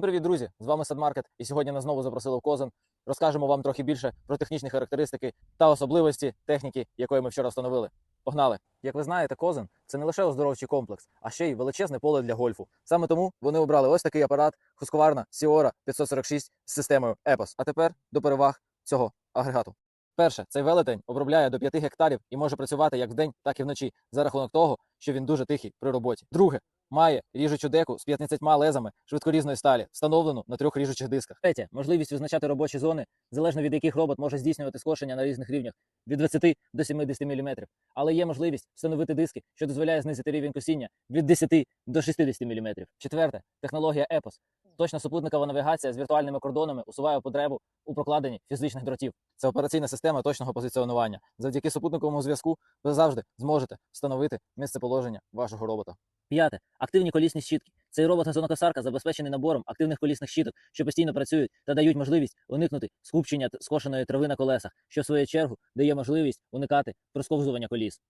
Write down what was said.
Привіт, друзі! З вами Садмаркет, і сьогодні нас знову запросили в Козин. Розкажемо вам трохи більше про технічні характеристики та особливості техніки, якої ми вчора встановили. Погнали! Як ви знаєте, Козин це не лише оздоровчий комплекс, а ще й величезне поле для гольфу. Саме тому вони обрали ось такий апарат Husqvarna Siora 546 з системою EPOS. А тепер до переваг цього агрегату. Перше, цей велетень обробляє до 5 гектарів і може працювати як вдень, так і вночі, за рахунок того, що він дуже тихий при роботі. Друге, має ріжучу деку з 15 лезами швидкорізної сталі, встановлену на трьох ріжучих дисках. Третє, можливість визначати робочі зони, залежно від яких робот може здійснювати скошення на різних рівнях від 20 до 70 мм. Але є можливість встановити диски, що дозволяє знизити рівень косіння від 10 до 60 мм. Четверте, технологія EPOS. Точна супутникова навігація з віртуальними кордонами усуває потребу у прокладенні фізичних дротів. Це операційна система точного позиціонування. Завдяки супутниковому зв'язку ви завжди зможете встановити місцеположення вашого робота. П'яте. Активні колісні щітки. Цей робот-газонокосарка забезпечений набором активних колісних щіток, що постійно працюють та дають можливість уникнути скупчення скошеної трави на колесах, що в свою чергу дає можливість уникати просковзування коліс.